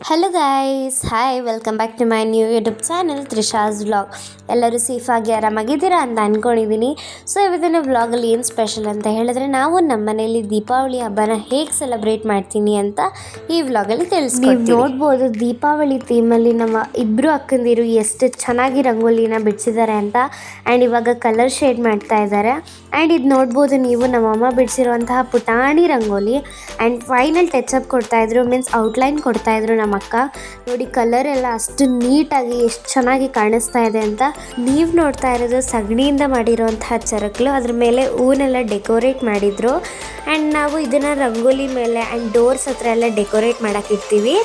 Hello guys hi welcome back to my new YouTube channel Trisha's vlog ಎಲ್ಲರೂ ಸೇಫಾಗಿ ಆರಾಮಾಗಿದ್ದೀರಾ ಅಂತ ಅಂದ್ಕೊಂಡಿದ್ದೀನಿ ಸೊ ಇವತ್ತಿನ ವ್ಲಾಗಲ್ಲಿ ಏನು ಸ್ಪೆಷಲ್ ಅಂತ ಹೇಳಿದ್ರೆ ನಾವು ನಮ್ಮ ಮನೆಯಲ್ಲಿ ದೀಪಾವಳಿ ಹಬ್ಬನ ಹೇಗೆ ಸೆಲೆಬ್ರೇಟ್ ಮಾಡ್ತೀನಿ ಅಂತ ಈ ವ್ಲಾಗಲ್ಲಿ ತಿಳಿಸ್ತೀವಿ ನೋಡ್ಬೋದು ದೀಪಾವಳಿ ಥೀಮಲ್ಲಿ ನಮ್ಮ ಇಬ್ಬರು ಅಕ್ಕಂದಿರು ಎಷ್ಟು ಚೆನ್ನಾಗಿ ರಂಗೋಲಿನ ಬಿಡಿಸಿದ್ದಾರೆ ಅಂತ ಆ್ಯಂಡ್ ಇವಾಗ ಕಲರ್ ಶೇಡ್ ಮಾಡ್ತಾ ಇದ್ದಾರೆ. ಆ್ಯಂಡ್ ಇದು ನೋಡ್ಬೋದು ನೀವು ನಮ್ಮಮ್ಮ ಬಿಡಿಸಿರುವಂತಹ ಪುಟಾಣಿ rangoli and final touch up ಕೊಡ್ತಾಯಿದ್ರು means outline ಕೊಡ್ತಾ ಇದ್ರು ನಮ್ಮ ಅಕ್ಕ ನೋಡಿ ಕಲರ್ ಎಲ್ಲ ಅಷ್ಟು ನೀಟಾಗಿ, ಎಷ್ಟು ಚೆನ್ನಾಗಿ ಕಾಣಿಸ್ತಾ ಇದೆ ಅಂತ. ನೀವು ನೋಡ್ತಾ ಇರೋದು ಸಗಣಿಯಿಂದ ಮಾಡಿರುವಂತಹ ಚರಕ್ಲು ಅದ್ರ ಮೇಲೆ ಹೂನೆಲ್ಲ ಡೆಕೋರೇಟ್ ಮಾಡಿದ್ರು. ಆ್ಯಂಡ್ ನಾವು ಇದನ್ನು ರಂಗೋಲಿ ಮೇಲೆ ಆ್ಯಂಡ್ ಡೋರ್ಸ್ ಹತ್ರ ಎಲ್ಲ ಡೆಕೋರೇಟ್ ಇರ್ತೀವಿ.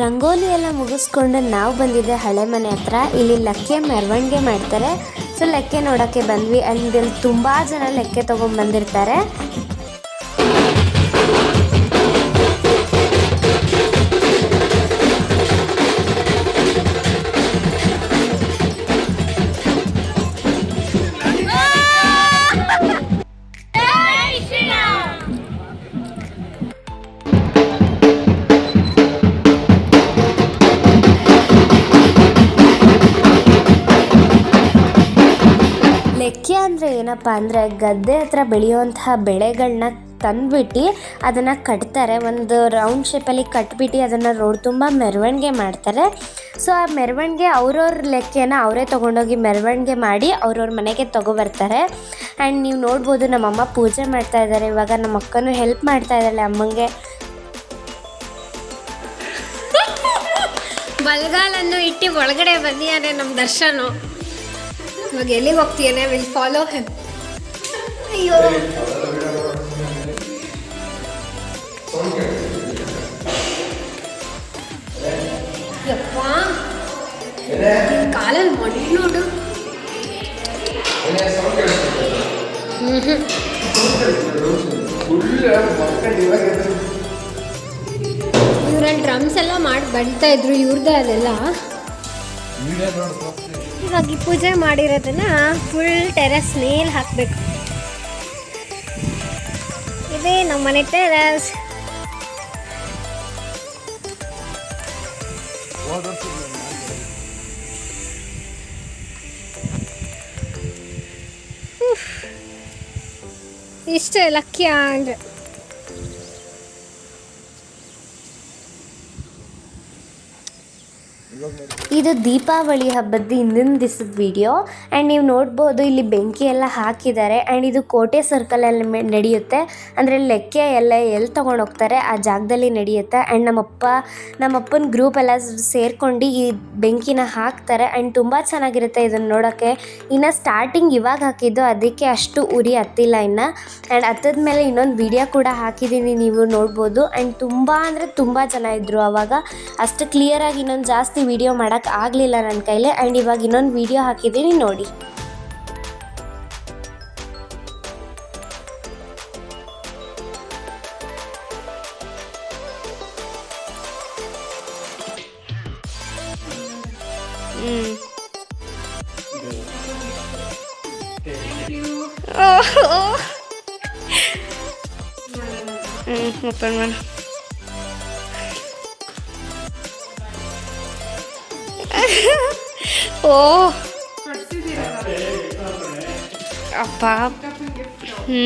ರಂಗೋಲಿ ಎಲ್ಲ ಮುಗಿಸ್ಕೊಂಡು ನಾವು ಬಂದಿದ್ದೆ ಹಳೆ ಮನೆ ಹತ್ರ, ಇಲ್ಲಿ ಲಕ್ಕೆ ಮೆರವಣಿಗೆ ಮಾಡ್ತಾರೆ. ಸೊ ಲೆಕ್ಕೆ ನೋಡೋಕ್ಕೆ ಬಂದ್ವಿ. ಅಂಡ್ ಇಲ್ಲಿ ತುಂಬ ಜನ ಲೆಕ್ಕೆ ತೊಗೊಂಡು ಬಂದಿರ್ತಾರೆ. ಏನಪ್ಪ ಅಂದರೆ ಗದ್ದೆ ಹತ್ರ ಬೆಳೆಯುವಂತಹ ಬೆಳೆಗಳನ್ನ ತಂದ್ಬಿಟ್ಟು ಅದನ್ನು ಕಟ್ತಾರೆ. ಒಂದು ರೌಂಡ್ ಶೇಪಲ್ಲಿ ಕಟ್ಬಿಟ್ಟು ಅದನ್ನು ರೋಡ್ ತುಂಬ ಮೆರವಣಿಗೆ ಮಾಡ್ತಾರೆ. ಸೊ ಆ ಮೆರವಣಿಗೆ ಅವ್ರವ್ರ ಲೆಕ್ಕೆನ ಅವರೇ ತೊಗೊಂಡೋಗಿ ಮೆರವಣಿಗೆ ಮಾಡಿ ಅವ್ರವ್ರ ಮನೆಗೆ ತೊಗೊಬರ್ತಾರೆ ಆ್ಯಂಡ್ ನೀವು ನೋಡ್ಬೋದು ನಮ್ಮಮ್ಮ ಪೂಜೆ ಮಾಡ್ತಾ ಇದ್ದಾರೆ ಇವಾಗ ನಮ್ಮ ಅಕ್ಕನೂ ಹೆಲ್ಪ್ ಮಾಡ್ತಾ ಇದ್ದಾಳೆ ಅಮ್ಮಂಗೆ. ಬಲ್ಗಾಲನ್ನು ಇಟ್ಟು ಒಳಗಡೆ ಬಂದಿಯಾನೆ ನಮ್ಮ ದರ್ಶನು. ಇವಾಗ ಎಲ್ಲಿಗೆ ಹೋಗ್ತೀಯಾನೆ? ವಿಲ್ ಫಾಲೋ ಹೆಮ್ ಅಯ್ಯೋ. ಯಪ್ಪ. ಕಾಲಲ್ಲಿ ಮಡಿ ನೋಡು. ಇವ್ರಲ್ಲಿ ಡ್ರಮ್ಸ್ ಎಲ್ಲ ಮಾಡಿ ಬಡಿತಾ ಇದ್ರು ಇವ್ರದ್ದೇ ಅದೆಲ್ಲ. ಇವಾಗ ಈ ಪೂಜೆ ಮಾಡಿರೋದನ್ನ ಫುಲ್ ಟೆರೆಸ್ ಮೇಲೆ ಹಾಕಬೇಕು. ಇದೇ ನಮ್ಮ ಮನೆ ಟೆರೆಸ್ ಇಷ್ಟೇ ಲಕ್ಕಿಯ ಅಂದ್ರೆ ಇದು ದೀಪಾವಳಿ ಹಬ್ಬದ ಹಿಂದಿನ ದಿವಸದ ವಿಡಿಯೋ ಆ್ಯಂಡ್ ನೀವು ನೋಡ್ಬೋದು ಇಲ್ಲಿ ಬೆಂಕಿ ಎಲ್ಲ ಹಾಕಿದ್ದಾರೆ. ಆ್ಯಂಡ್ ಇದು ಕೋಟೆ ಸರ್ಕಲಲ್ಲಿ ನಡೆಯುತ್ತೆ. ಅಂದರೆ ಲೆಕ್ಕೆ ಎಲ್ಲ ಎಲ್ಲಿ ತೊಗೊಂಡು ಹೋಗ್ತಾರೆ ಆ ಜಾಗದಲ್ಲಿ ನಡೆಯುತ್ತೆ. ಆ್ಯಂಡ್ ನಮ್ಮಪ್ಪ, ನಮ್ಮಪ್ಪನ ಗ್ರೂಪ್ ಎಲ್ಲ ಸೇರ್ಕೊಂಡು ಈ ಬೆಂಕಿನ ಹಾಕ್ತಾರೆ. ಆ್ಯಂಡ್ ತುಂಬ ಚೆನ್ನಾಗಿರುತ್ತೆ ಇದನ್ನು ನೋಡೋಕ್ಕೆ ಇನ್ನು ಸ್ಟಾರ್ಟಿಂಗ್ ಇವಾಗ ಹಾಕಿದ್ದು, ಅದಕ್ಕೆ ಅಷ್ಟು ಉರಿ ಹತ್ತಿಲ್ಲ ಇನ್ನು. ಆ್ಯಂಡ್ ಹತ್ತದ ಮೇಲೆ ಇನ್ನೊಂದು ವಿಡಿಯೋ ಕೂಡ ಹಾಕಿದ್ದೀನಿ, ನೀವು ನೋಡ್ಬೋದು. ಆ್ಯಂಡ್ ತುಂಬ ಅಂದರೆ ತುಂಬ ಜನ ಇದ್ದರು ಆವಾಗ ಅಷ್ಟು ಕ್ಲಿಯರಾಗಿ ಇನ್ನೊಂದು ಜಾಸ್ತಿ ವಿಡಿಯೋ ಮಾಡೋಕ್ಕೆ ಆಗಲಿಲ್ಲ ನನ್ನ ಕೈಲಿ. ಆ್ಯಂಡ್ ಇವಾಗ ಇನ್ನೊಂದು ವಿಡಿಯೋ ಹಾಕಿದ್ದೀನಿ ನೋಡಿ. ಓಪನ್ ಮಾಡಿ. ಓ. ಅಪ್ಪ. ಹ್ಞೂ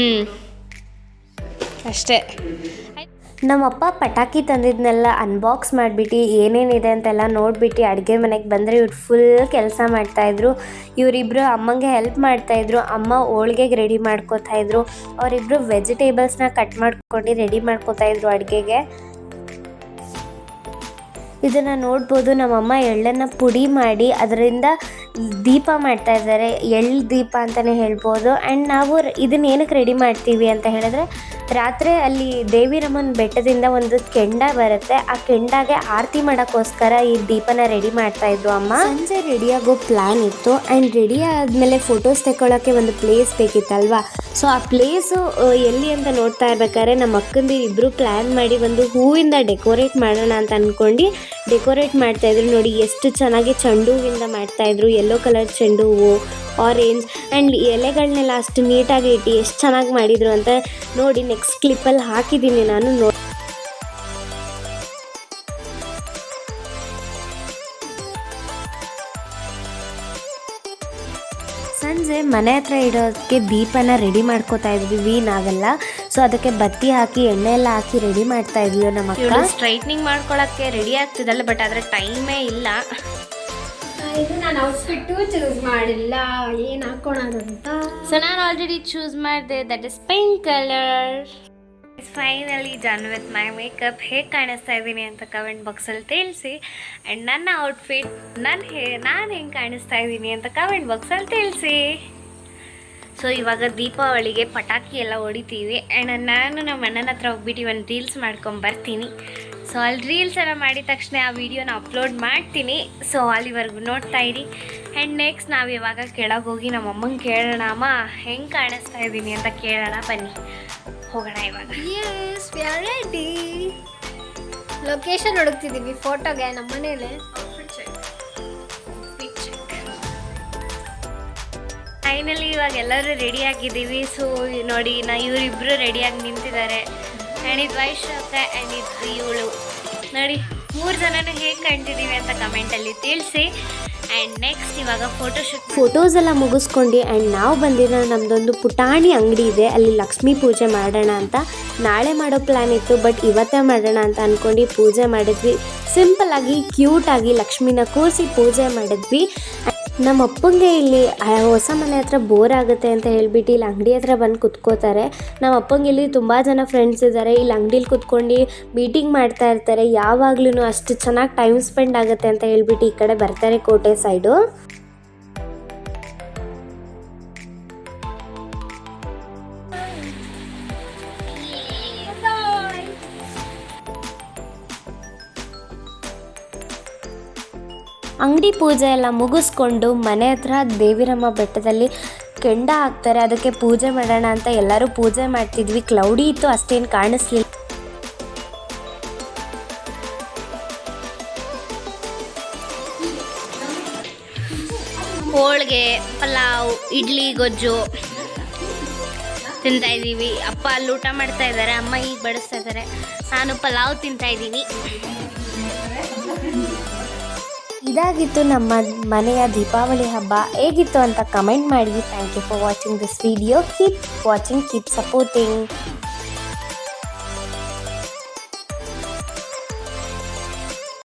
ಅಷ್ಟೇ. ನಮ್ಮಪ್ಪ ಪಟಾಕಿ ತಂದಿದ್ನೆಲ್ಲ ಅನ್ಬಾಕ್ಸ್ ಮಾಡಿಬಿಟ್ಟು ಏನೇನಿದೆ ಅಂತೆಲ್ಲ ನೋಡಿಬಿಟ್ಟು ಅಡುಗೆ ಮನೆಗೆ ಬಂದರೆ ಇವ್ರು ಫುಲ್ ಕೆಲಸ ಮಾಡ್ತಾಯಿದ್ರು ಇವರಿಬ್ಬರು ಅಮ್ಮಂಗೆ ಹೆಲ್ಪ್ ಮಾಡ್ತಾಯಿದ್ರು ಅಮ್ಮ ಹೋಳ್ಗೆಗೆ ರೆಡಿ ಮಾಡ್ಕೋತಾಯಿದ್ರು ಅವರಿಬ್ಬರು ವೆಜಿಟೇಬಲ್ಸ್ನ ಕಟ್ ಮಾಡ್ಕೊಂಡು ರೆಡಿ ಮಾಡ್ಕೋತಾಯಿದ್ರು ಅಡುಗೆಗೆ. ಇದನ್ನು ನೋಡ್ಬೋದು. ನಮ್ಮಮ್ಮ ಎಳ್ಳನ್ನು ಪುಡಿ ಮಾಡಿ ಅದರಿಂದ ದೀಪ ಮಾಡ್ತಾ ಇದ್ದಾರೆ. ಎಳ್ಳು ದೀಪ ಅಂತಲೇ ಹೇಳ್ಬೋದು. ಆ್ಯಂಡ್ ನಾವು ಇದನ್ನ ಏನಕ್ಕೆ ರೆಡಿ ಮಾಡ್ತೀವಿ ಅಂತ ಹೇಳಿದ್ರೆ, ರಾತ್ರಿ ಅಲ್ಲಿ ದೇವಿರಮ್ಮನ ಬೆಟ್ಟದಿಂದ ಒಂದು ಕೆಂಡ ಬರುತ್ತೆ. ಆ ಕೆಂಡಾಗೆ ಆರತಿ ಮಾಡೋಕ್ಕೋಸ್ಕರ ಈ ದೀಪನ ರೆಡಿ ಮಾಡ್ತಾ ಇದ್ವು ಅಮ್ಮ. ಸಂಜೆ ರೆಡಿಯಾಗೋ ಪ್ಲ್ಯಾನ್ ಇತ್ತು. ಆ್ಯಂಡ್ ರೆಡಿ ಆದಮೇಲೆ ಫೋಟೋಸ್ ತಗೊಳ್ಳೋಕ್ಕೆ ಒಂದು ಪ್ಲೇಸ್ ಬೇಕಿತ್ತಲ್ವಾ? ಸೊ ಆ ಪ್ಲೇಸು ಎಲ್ಲಿ ಅಂತ ನೋಡ್ತಾ ಇರ್ಬೇಕಾದ್ರೆ, ನಮ್ಮ ಅಕ್ಕಂದು ಇಬ್ಬರು ಪ್ಲ್ಯಾನ್ ಮಾಡಿ ಒಂದು ಹೂವಿಂದ ಡೆಕೋರೇಟ್ ಮಾಡೋಣ ಅಂತ ಅಂದ್ಕೊಂಡು ಡೆಕೋರೇಟ್ ಮಾಡ್ತಾ ಇದ್ರು ನೋಡಿ, ಎಷ್ಟು ಚೆನ್ನಾಗಿ ಚೆಂಡು ಹೂವಿಂದ ಮಾಡ್ತಾ ಇದ್ರು. ಎಲ್ಲೋ ಕಲರ್ ಚೆಂಡು ಹೂವು ಆರೆಂಜ್ ಆ್ಯಂಡ್ ಎಲೆಗಳನ್ನೆಲ್ಲ ಅಷ್ಟು ನೀಟಾಗಿ ಇಟ್ಟು ಎಷ್ಟು ಚೆನ್ನಾಗಿ ಮಾಡಿದ್ರು ಅಂತ ನೋಡಿ ನೆಕ್ಸ್ಟ್ ಕ್ಲಿಪ್ಪಲ್ಲಿ ಹಾಕಿದ್ದೀನಿ ನಾನು ನೋಡಿ ಸಂಜೆ ಮನೆ ಹತ್ರ ಇಡೋದಕ್ಕೆ ದೀಪನ ರೆಡಿ ಮಾಡ್ಕೋತಾ ಇದ್ವಿ, ನಾವೆಲ್ಲ. ಸೊ ಅದಕ್ಕೆ ಬತ್ತಿ ಹಾಕಿ ಎಣ್ಣೆ ಎಲ್ಲ ಹಾಕಿ ರೆಡಿ ಮಾಡ್ತಾ ಇದೀವಿ ನಮ್ಮ ಅಕ್ಕ? ಸ್ಟ್ರೈಟ್ನಿಂಗ್ ಮಾಡ್ಕೊಳಕ್ಕೆ ರೆಡಿ ಆಗ್ತಿದಲ್ಲ ಬಟ್ ಆದ್ರೆ ಟೈಮೇ ಇಲ್ಲ. ಇದು ನಾನು ಔಟ್ಫಿಟ್ಟು ಚೂಸ್ ಮಾಡಿಲ್ಲ. ಏನು ಹಾಕೋಣದಂತ ಸೊ ನಾನು ಆಲ್ರೆಡಿ ಚೂಸ್ ಮಾಡಿದೆ that is pink colour finally done with my makeup ಹೇಗೆ ಕಾಣಿಸ್ತಾ ಇದ್ದೀನಿ ಅಂತ ಕಮೆಂಟ್ ಬಾಕ್ಸಲ್ಲಿ ತಿಳಿಸಿ. ಆ್ಯಂಡ್ ನನ್ನ ಔಟ್ಫಿಟ್ ನನ್ನ ಹೇ ನಾನು ಹೆಂಗೆ ಕಾಣಿಸ್ತಾ ಇದ್ದೀನಿ ಅಂತ ಕಮೆಂಟ್ ಬಾಕ್ಸಲ್ಲಿ ತಿಳಿಸಿ. ಸೊ ಇವಾಗ ದೀಪಾವಳಿಗೆ ಪಟಾಕಿ ಎಲ್ಲ ಹೊಡಿತೀವಿ. ಆ್ಯಂಡ್ ನಾನು ನಮ್ಮ ಅಣ್ಣನ ಹತ್ರ ಹೋಗ್ಬಿಟ್ಟು ಒಂದು ರೀಲ್ಸ್ ಮಾಡ್ಕೊಂಡು ಬರ್ತೀನಿ. ಸೊ ಅಲ್ಲಿ ರೀಲ್ಸ್ ಎಲ್ಲ ಮಾಡಿದ ತಕ್ಷಣ ಆ ವಿಡಿಯೋನ ಅಪ್ಲೋಡ್ ಮಾಡ್ತೀನಿ. ಸೊ ಅಲ್ಲಿವರೆಗೂ ನೋಡ್ತಾ ಇರಿ. ಆ್ಯಂಡ್ ನೆಕ್ಸ್ಟ್ ನಾವು ಇವಾಗ ಕೆಳಗೆ ಹೋಗಿ ನಮ್ಮ ಅಮ್ಮಂಗೆ ಕೇಳೋಣ. ಅಮ್ಮ, ಹೆಂಗೆ ಕಾಣಿಸ್ತಾ ಇದ್ದೀನಿ ಅಂತ ಕೇಳೋಣ, ಬನ್ನಿ. ಹೋಗೋಣ ಇವಾಗ. ಲೊಕೇಶನ್ ಹುಡುಕ್ತಿದ್ದೀವಿ ಫೋಟೋಗೆ ನಮ್ಮ ಮನೇಲಿ. ಫೈನಲಿ ಇವಾಗ ಎಲ್ಲರೂ ರೆಡಿ ಆಗಿದ್ದೀವಿ. ಸೊ ನೋಡಿ, ನಾ ಇವರಿಬ್ಬರು ರೆಡಿಯಾಗಿ ನಿಂತಿದ್ದಾರೆ. ಆ್ಯಂಡ್ ಇದು ವೈಶಾಖ ಆ್ಯಂಡ್ ಇದು ಇವಳು ನೋಡಿ, ಮೂರು ಜನನೂ ಹೇಗೆ ಕಾಣ್ತಿದ್ದೀವಿ ಅಂತ ಕಮೆಂಟಲ್ಲಿ ತಿಳಿಸಿ. ಆ್ಯಂಡ್ ನೆಕ್ಸ್ಟ್ ಇವಾಗ ಫೋಟೋಶೂಟ್ ಫೋಟೋಸ್ ಎಲ್ಲ ಮುಗಿಸ್ಕೊಂಡು ಆ್ಯಂಡ್ ನಾವು ಬಂದಿರೋ ನಮ್ಮದೊಂದು ಪುಟಾಣಿ ಅಂಗಡಿ ಇದೆ. ಅಲ್ಲಿ ಲಕ್ಷ್ಮೀ ಪೂಜೆ ಮಾಡೋಣ ಅಂತ ನಾಳೆ ಮಾಡೋ ಪ್ಲ್ಯಾನ್ ಇತ್ತು. ಬಟ್ ಇವತ್ತೇ ಮಾಡೋಣ ಅಂತ ಅಂದ್ಕೊಂಡು ಪೂಜೆ ಮಾಡಿದ್ವಿ. ಸಿಂಪಲ್ ಆಗಿ ಕ್ಯೂಟ್ ಆಗಿ ಲಕ್ಷ್ಮಿನ ಕೂರಿಸಿ ಪೂಜೆ ಮಾಡಿದ್ವಿ. ನಮ್ಮ ಅಪ್ಪಂಗೆ ಇಲ್ಲಿ ಹೊಸ ಮನೆ ಹತ್ರ ಬೋರ್ ಆಗುತ್ತೆ ಅಂತ ಹೇಳ್ಬಿಟ್ಟು ಇಲ್ಲಿ ಅಂಗಡಿ ಹತ್ರ ಬಂದು ಕುತ್ಕೋತಾರೆ. ನಮ್ಮ ಅಪ್ಪಂಗೆ ಇಲ್ಲಿ ತುಂಬ ಜನ ಫ್ರೆಂಡ್ಸ್ ಇದ್ದಾರೆ ಇಲ್ಲಿ ಅಂಗಡಿಲಿ ಕುತ್ಕೊಂಡು ಮೀಟಿಂಗ್ ಮಾಡ್ತಾ ಇರ್ತಾರೆ. ಯಾವಾಗ್ಲೂ ಅಷ್ಟು ಚೆನ್ನಾಗಿ ಟೈಮ್ ಸ್ಪೆಂಡ್ ಆಗುತ್ತೆ ಅಂತ ಹೇಳ್ಬಿಟ್ಟು ಈ ಕಡೆ ಬರ್ತಾರೆ ಕೋಟೆ ಸೈಡು ಅಂಗಡಿ ಪೂಜೆ ಎಲ್ಲ ಮುಗಿಸ್ಕೊಂಡು ಮನೆ ಹತ್ರ ದೇವಿರಮ್ಮ ಬೆಟ್ಟದಲ್ಲಿ ಕೆಂಡ ಹಾಕ್ತಾರೆ. ಅದಕ್ಕೆ ಪೂಜೆ ಮಾಡೋಣ ಅಂತ ಎಲ್ಲರೂ ಪೂಜೆ ಮಾಡ್ತಿದ್ವಿ. ಕ್ಲೌಡಿ ಇತ್ತು, ಅಷ್ಟೇನು ಕಾಣಿಸ್ಲಿಲ್ಲ. ಹೋಳಿಗೆ, ಪಲಾವ್, ಇಡ್ಲಿ, ಗೊಜ್ಜು ತಿಂತಾ ಇದ್ದೀವಿ. ಅಪ್ಪ ಅಲ್ಲಿ ಊಟ ಮಾಡ್ತಾ ಇದ್ದಾರೆ, ಅಮ್ಮ ಈಗ ಬಡಿಸ್ತಾ ಇದ್ದಾರೆ. ನಾನು ಪಲಾವ್ ತಿಂತಾ ಇದ್ದೀನಿ. ಇದಾಗಿತ್ತು ನಮ್ಮ ಮನೆಯ ದೀಪಾವಳಿ ಹಬ್ಬ. ಹೇಗಿತ್ತು ಅಂತ ಕಮೆಂಟ್ ಮಾಡಿ. Thank you for watching this video keep watching keep supporting